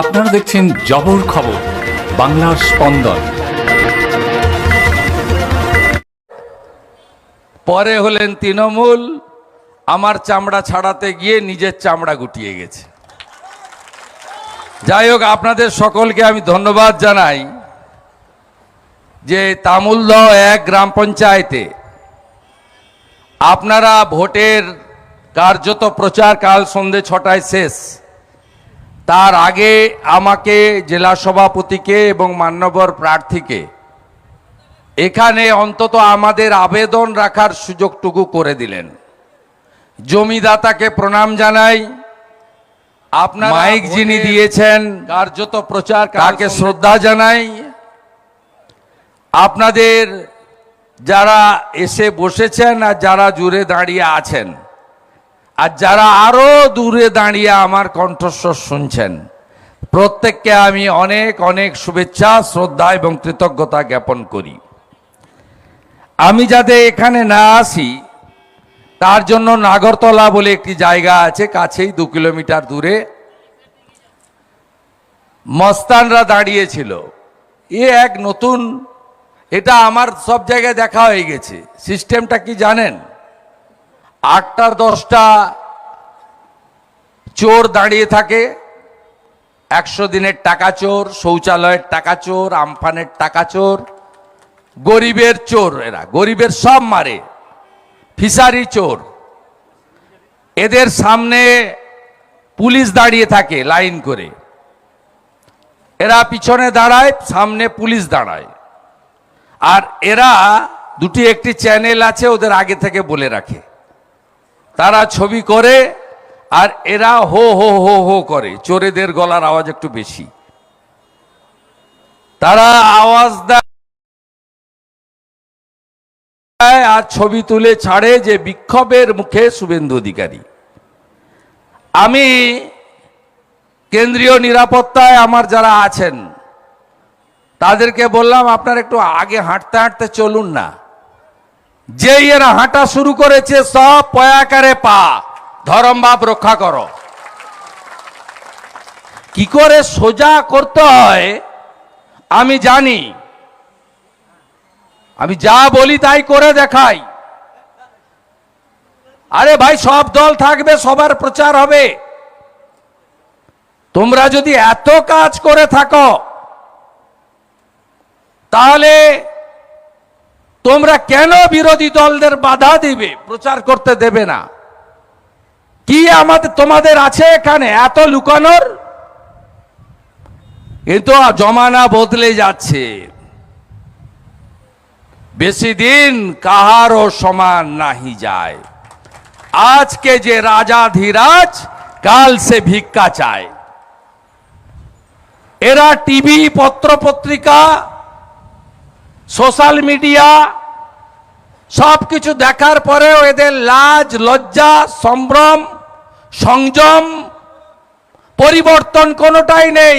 আপনারা দেখছেন জবর খবর, বাংলার স্পন্দন। পরে হলেন তৃণমূল, আমার চামড়া ছাড়াতে গিয়ে নিজের চামড়া গুটিয়ে গেছে। যাই হোক, আপনাদের সকলকে আমি ধন্যবাদ জানাই যে তামুলদহ এক গ্রাম পঞ্চায়েতে আপনারা ভোটের কার্যত প্রচার কাল সন্ধে ছটায় শেষ। তার আগে আমাকে জেলা সভাপতিকে এবং মান্যবর প্রার্থীকে এখানে অন্তত আমাদের আবেদন রাখার সুযোগটুকু করে দিলেন। জমিদাতাকে প্রণাম জানাই। আপনার মাইক যিনি দিয়েছেন কার্যত প্রচার তাকে শ্রদ্ধা জানাই। আপনাদের যারা এসে বসেছেন আর যারা জুড়ে দাঁড়িয়ে আছেন আর যারা আরও দূরে দাঁড়িয়ে আমার কণ্ঠস্বর শুনছেন, প্রত্যেককে আমি অনেক অনেক শুভেচ্ছা, শ্রদ্ধা এবং কৃতজ্ঞতা জ্ঞাপন করি। আমি যাতে এখানে না আসি, তার জন্য নাগরতলা বলে একটি জায়গা আছে, কাছেই দু কিলোমিটার দূরে। মস্তানরা দাঁড়িয়েছিল। এ এক নতুন, এটা আমার সব জায়গায় দেখা হয়ে গেছে। সিস্টেমটা কি জানেন? আটটার দশটা চোর দাঁড়িয়ে থাকে। একশো দিনের টাকা চোর, শৌচালয়ের টাকা চোর, আমফানের টাকা চোর, গরিবের চোর এরা, গরিবের সব মারে ফিসারি চোর। এদের সামনে পুলিশ দাঁড়িয়ে থাকে লাইন করে। এরা পিছনে দাঁড়ায়, সামনে পুলিশ দাঁড়ায়। আর এরা দুটি একটি চ্যানেল আছে, ওদের আগে থেকে বলে রাখে। তারা ছবি করে আর এরা হো হো হো হো করে। চোরেদের গলার আওয়াজ একটু বেশি। তারা আওয়াজ দেয় আর ছবি তুলে ছাড়ে যে বিক্ষোভের মুখে শুভেন্দু অধিকারী। আমি কেন্দ্রীয় নিরাপত্তায় আমার যারা আছেন, তাদেরকে বললাম, আপনার একটু আগে হাঁটতে হাঁটতে চলুন না। যেই এরা হাঁটা শুরু করেছে, সব পয়াকারে পা। ধরম বাপ, রক্ষা করো। কি করে সোজা করতে হয়, আমি জানি। আমি যা বলি তাই করে দেখাই। আরে ভাই, সব দল থাকবে, সবার প্রচার হবে। তোমরা যদি এত কাজ করে থাকো, তাহলে তোমরা কেন বিরোধী দলদের বাধা দিবে? প্রচার করতে দেবে না। কি আমাদের, তোমাদের আছে এখানে এত লুকানোর? কিন্তু জমানা বদলে যাচ্ছে। বেশি দিন কাহারও সমান নাহি যায়। আজকে যে রাজা ধীরাজ, কাল সে ভিক্ষা চায়। এরা টিভি পত্র পত্রিকা সোশ্যাল মিডিয়া সব কিছু দেখার পরেও এদের লাজ লজ্জা সম্ভ্রম সংযম পরিবর্তন কোনোটাই নেই।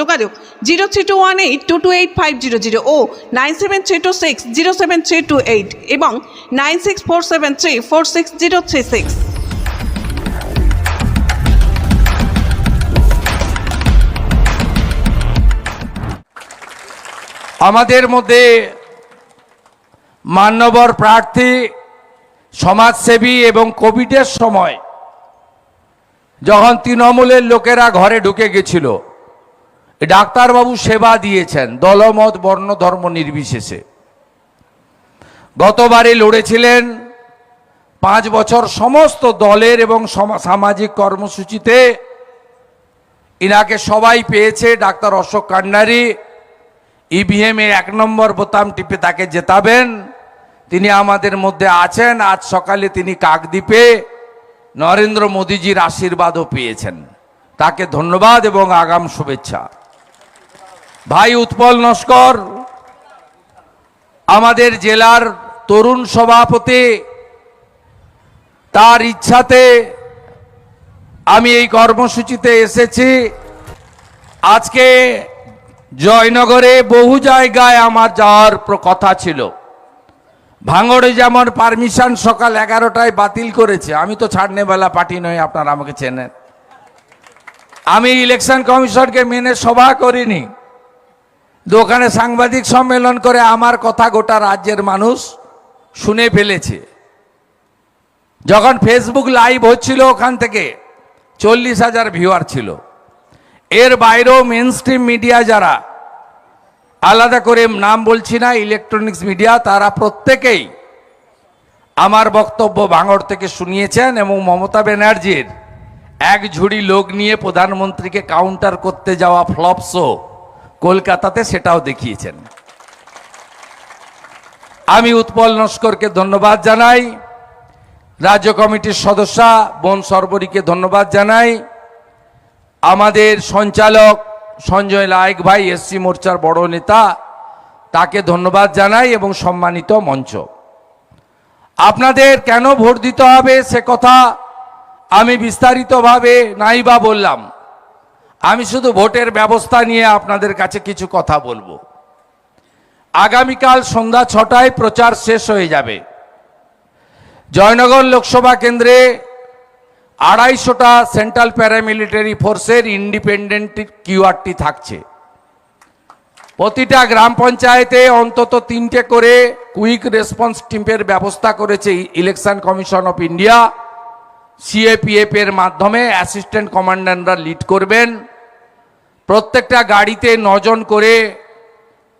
যোগাযোগ zero three two one eight two two eight five zero zero ও nine seven three two six zero seven three two eight এবং nine six four seven three four six zero three six. আমাদের মধ্যে মান্যবর প্রার্থী, সমাজসেবী এবং কোভিডের সময় যখন তৃণমূলের লোকেরা ঘরে ঢুকে গেছিল ডাক্তারবাবু সেবা দিয়েছেন, দলমত বর্ণ ধর্ম নির্বিশেষে। গতবারে লড়েছিলেন পাঁচ বছর সমস্ত দলের এবং সম- সামাজিক কর্মসূচিতে। ইনাকে সবাই পেয়েছে, ডাক্তার অশোক কান্ডারি। ইভিএম এ এক নম্বর বোতাম টিপে তাকে জেতাবেন। তিনি আমাদের মধ্যে আছেন, আজ সকালে তিনি কাকদ্বীপে নরেন্দ্র মোদীজির আশীর্বাদও পেয়েছেন। তাকে ধন্যবাদ এবং আগাম শুভেচ্ছা। ভাই উৎপল নস্কর, আমাদের জেলার তরুণ সভাপতি, তার ইচ্ছাতে আমি এই কর্মসূচিতে এসেছি। আজকে জয়নগরে বহু জায়গায় আমার যাওয়ার কথা ছিল। ভাঙড়ে যেমন পারমিশন সকাল এগারোটায় বাতিল করেছে, আমি তো ছাড়নেবেলা পার্টি নই, আপনারা আমাকে চেনেন। আমি ইলেকশন কমিশনকে মেনে সভা করিনি। দোকানে সাংবাদিক সম্মেলন করে আমার কথা গোটা রাজ্যের মানুষ শুনে ফেলেছে। যখন ফেসবুক লাইভ হচ্ছিল ওখান থেকে চল্লিশ হাজার ভিউয়ার ছিল। এর বাইরেও মেন স্ট্রিম মিডিয়া যারা, আলাদা করে নাম বলছি না ইলেকট্রনিক্স মিডিয়া তারা প্রত্যেকেই আমার বক্তব্য ভাঙড় থেকে শুনিয়েছেন এবং মমতা ব্যানার্জির এক ঝুড়ি লোক নিয়ে প্রধানমন্ত্রীকে কাউন্টার করতে যাওয়া ফ্লপ শো কলকাতাতে সেটাও দেখিয়েছেন। আমি উৎপল নস্করকে ধন্যবাদ জানাই। রাজ্য কমিটির সদস্যা বন সর্বরীকে ধন্যবাদ জানাই। আমাদের সঞ্চালক সঞ্জয় লায়ক ভাই, এসসি মোর্চার বড় নেতা, তাকে ধন্যবাদ জানাই এবং সম্মানিত মঞ্চ। আপনাদের কেন ভোট দিতে হবে সে কথা আমি বিস্তারিতভাবে নাই বা বললাম। আমি শুধু ভোটের ব্যবস্থা নিয়ে আপনাদের কাছে কিছু কথা বলব। আগামীকাল সন্ধ্যা ছটায় প্রচার শেষ হয়ে যাবে। জয়নগর লোকসভা কেন্দ্রে আড়াইশোটা সেন্ট্রাল প্যারামিলিটারি ফোর্সের ইন্ডিপেন্ডেন্ট কিউআরটি থাকছে। প্রতিটা গ্রাম পঞ্চায়েতে অন্তত তিনটে করে কুইক রেসপন্স টিমের ব্যবস্থা করেছে election commission of India. CAPF এর মাধ্যমে অ্যাসিস্ট্যান্ট কমান্ডাররা লিড করবেন। প্রত্যেকটা গাড়িতে নজন করে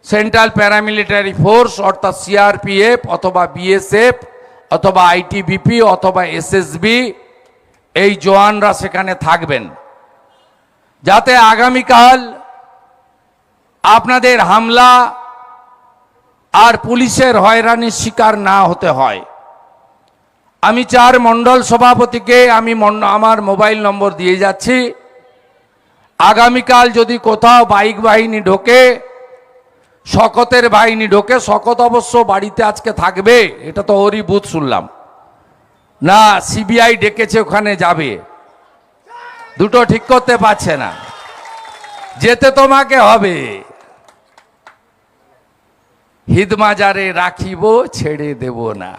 সেন্ট্রাল প্যারামিলিটারি ফোর্স, অর্থাৎ সিআরপিএফ অথবা বিএসএফ অথবা আইটিবিপি অথবা এসএসবি, এই জওয়ানরা সেখানে থাকবেন। যাতে আগামীকাল আপনাদের হামলা আর পুলিশের হয়রানির শিকার না হতে হয়। আমি চার মণ্ডল সভাপতিকে আমি আমার মোবাইল নম্বর দিয়ে যাচ্ছি। আগামীকাল যদি কোথাও বাইক বাহিনী ঢোকে, শকতের বাহিনী ঢোকে, শকত অবশ্য বাড়িতে আজকে থাকবে, এটা তো ওরই বুথ শুনলাম। না, সিবিআই ডেকেছে, ওখানে যাবে। দুটো ঠিক করতে পারছে না। যেতে তোমাকে হবে। হিদমাজারে রাখিব, ছেড়ে দেব না।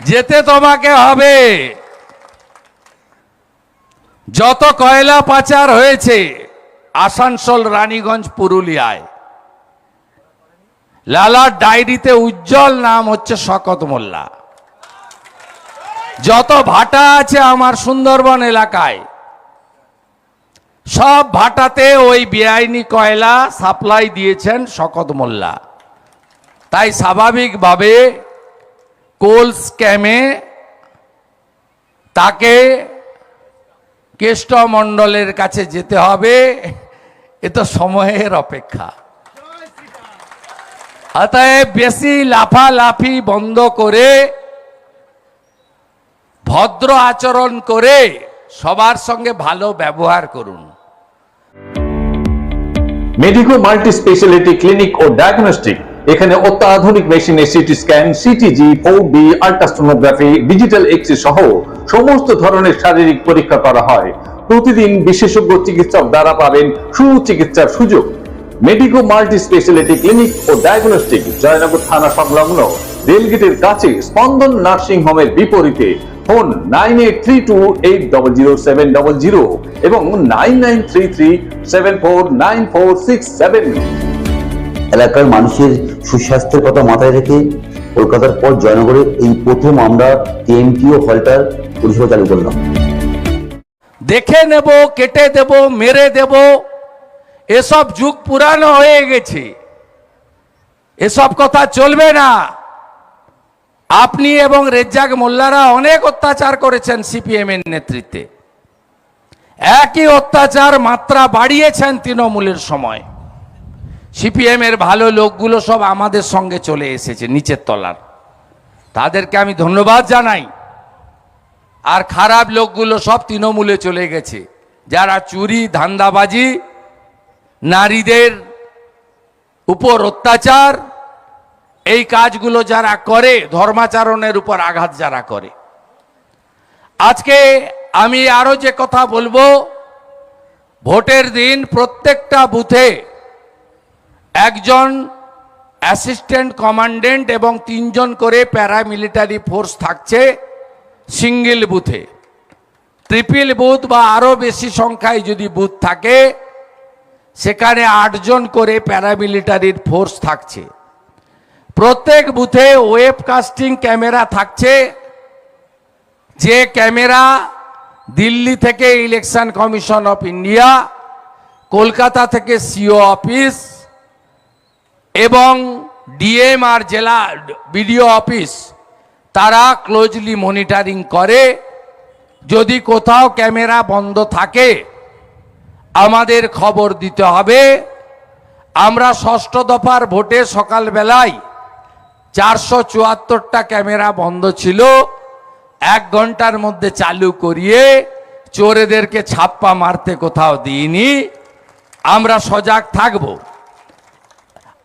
যেতে তোমাকে হবে। যত কয়লা পাচার হয়েছে, আসানসোল, রানীগঞ্জ, পুরুলিয়ায়। লালার ডায়েরিতে উজ্জ্বল নাম হচ্ছে শকত মোল্লা। যত ভাটা আছে আমার সুন্দরবন এলাকায়, সব ভাটাতে ওই বেআইনি কয়লা সাপ্লাই দিয়েছেন শকত মোল্লা। তাই স্বাভাবিকভাবে কোল স্ক্যামে তাকে কেষ্টমণ্ডলের কাছে যেতে হবে। এ তো সময়ের অপেক্ষা। অতএব বেশি লাফালাফি বন্ধ করে, ভদ্র আচরণ করে সবার সঙ্গে ভালো ব্যবহার করুন। মেডিকো মাল্টি স্পেশালিটি ক্লিনিক ও ডায়াগনস্টিক, এখানে অত্যাধুনিক মেশিনে CT scan, CTG, four D ultrasonography, digital X সহ সমস্ত ধরনের শারীরিক পরীক্ষা করা হয়। প্রতিদিন বিশেষজ্ঞ চিকিৎসক দ্বারা পাবেন সুচিকিৎসার সুযোগ। মেডিকো মাল্টি স্পেশালিটি ক্লিনিক ও ডায়াগনস্টিক জয়নগর থানা সংলগ্ন রেলগেটের কাছে স্পন্দন নার্সিং হোমের বিপরীতে phone nine eight three two eight double zero seven double zero এবং nine nine three three seven four nine four six seven. এলাকার মানুষের সুস্বাস্থ্যের কথা মাথায় রেখে কলকাতার পর জয়নগরে এই প্রথম আমরা টিএমটিও হলটার পরিষেবা চালু করলাম। দেখে নেব, কেটে দেব, মেরে দেব। এসব যুগ পুরানো হয়ে গেছে। এসব কথা চলবে না। আপনি এবং রেজ্জাক মোল্লারা অনেক অত্যাচার করেছেন সিপিএম এর নেতৃত্বে। একই অত্যাচার মাত্রা বাড়িয়েছেন তৃণমূলের সময়। সিপিএম এর ভালো লোকগুলো সব আমাদের সঙ্গে চলে এসেছে, নিচের তলার। তাদেরকে আমি ধন্যবাদ জানাই। আর খারাপ লোকগুলো সব তৃণমূলে চলে গেছে। যারা চুরি, ধান্দাবাজি, নারীদের উপর অত্যাচার, এই কাজগুলো যারা করে, ধর্মাচরণের উপর আঘাত যারা করে। আজকে আমি আরও যে কথা বলব, ভোটের দিন প্রত্যেকটা বুথে একজন অ্যাসিস্ট্যান্ট কমান্ডেন্ট এবং তিনজন করে প্যারামিলিটারি ফোর্স থাকছে সিঙ্গেল বুথে ট্রিপল বুথ বা আরও বেশি সংখ্যায় যদি বুথ থাকে, সেখানে আটজন করে প্যারামিলিটারির ফোর্স থাকছে। প্রত্যেক বুথে ওয়েবকাস্টিং ক্যামেরা থাকছে, যে ক্যামেরা দিল্লি থেকে election commission of India Kolkata থেকে সিও অফিস এবং ডিএম আর জেলা বিডিও অফিস তারা ক্লোজলি মনিটরিং করে। যদি কোথাও ক্যামেরা বন্ধ থাকে, আমাদের খবর দিতে হবে। আমরা ষষ্ঠ দফার ভোটে সকালবেলায় চারশো চুয়াত্তরটা ক্যামেরা বন্ধ ছিল। এক ঘণ্টার মধ্যে চালু করিয়ে চোরেদেরকে ছাপ্পা মারতে কোথাও দিইনি। আমরা সজাগ থাকব।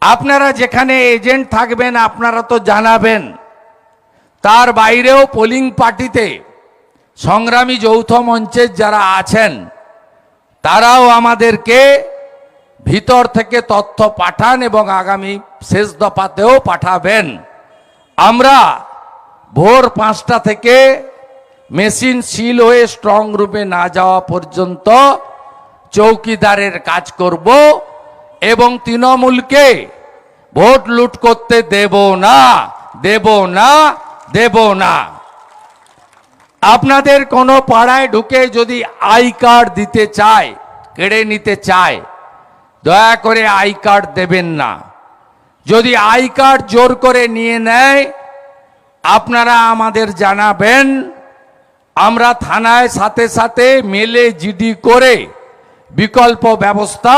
আপনারা যেখানে এজেন্ট থাকবেন, আপনারা তো জানাবেন। তার বাইরেও পোলিং পার্টিতে সংগ্রামী যৌথ মঞ্চের যারা আছেন, তারাও আমাদেরকে ভিতর থেকে তথ্য পাঠান এবং আগামী শেষ দফাতেও পাঠাবেন। আমরা ভোর পাঁচটা থেকে মেশিন সিল হয়ে স্ট্রং রুমে না যাওয়া পর্যন্ত চৌকিদারের কাজ করব। এবং তৃণমূলকে ভোট লুট করতে দেব না দেব না দেব না। আপনাদের কোনো পাড়ায় ঢুকে যদি আই কার্ড দিতে চায়, কেড়ে নিতে চায়, দয়া করে আই কার্ড দেবেন না। যদি আই কার্ড জোর করে নিয়ে নেয়, আপনারা আমাদের জানাবেন। আমরা থানায় সাথে সাথে মেলে জিডি করে বিকল্প ব্যবস্থা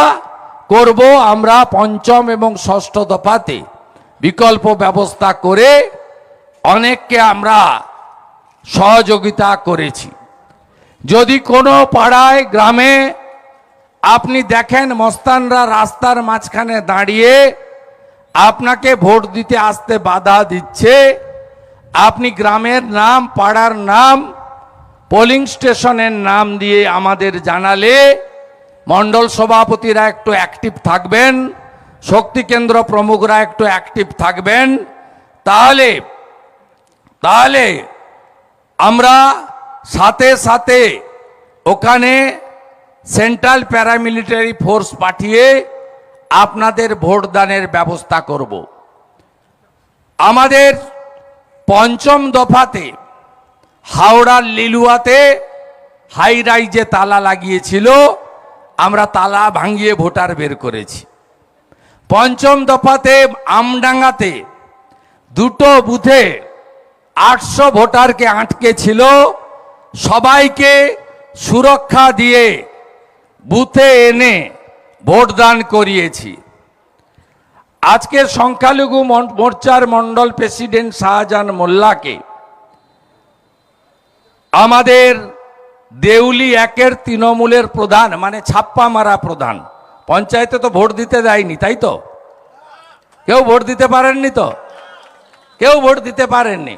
করব আমরা পঞ্চম এবং ষষ্ঠ দফাতে। বিকল্প ব্যবস্থা করে অনেককে আমরা সহযোগিতা করেছি। যদি কোনো পাড়ায়, গ্রামে আপনি দেখেন মস্তানরা রাস্তার মাঝখানে দাঁড়িয়ে আপনাকে ভোট দিতে আসতে বাধা দিচ্ছে, আপনি গ্রামের নাম, পাড়ার নাম, পোলিং স্টেশনের নাম দিয়ে আমাদের জানালে মণ্ডল সভাপতিরা একটু অ্যাক্টিভ থাকবেন, শক্তি কেন্দ্র প্রমুখরা একটু অ্যাক্টিভ থাকবেন। তাহলে তাহলে আমরা সাথে সাথে ওখানে সেন্ট্রাল প্যারামিলিটারি ফোর্স পাঠিয়ে আপনাদের ভোটদানের ব্যবস্থা করব। আমাদের পঞ্চম দফাতে হাওড়ার লিলুয়াতে হাই রাইজে তালা লাগিয়েছিল। আমরা তালা ভাঙিয়ে ভোটার বের করেছি। পঞ্চম দফাতে আমডাঙ্গাতে দুটো বুথে আটশো ভোটারকে আটকে ছিল। সবাইকে সুরক্ষা দিয়ে বুথে এনে ভোটদান করিয়েছি। আজকে সংখ্যালঘু মোর্চার মন্ডল প্রেসিডেন্ট শাহজাহান মোল্লাকে আমাদের দেউলি একের তৃণমূলের প্রধান মানে ছাপ্পা মারা প্রধান। পঞ্চায়েতে তো ভোট দিতে দেয়নি, তাই তো? কেউ ভোট দিতে পারেননি তো? কেউ ভোট দিতে পারেননি।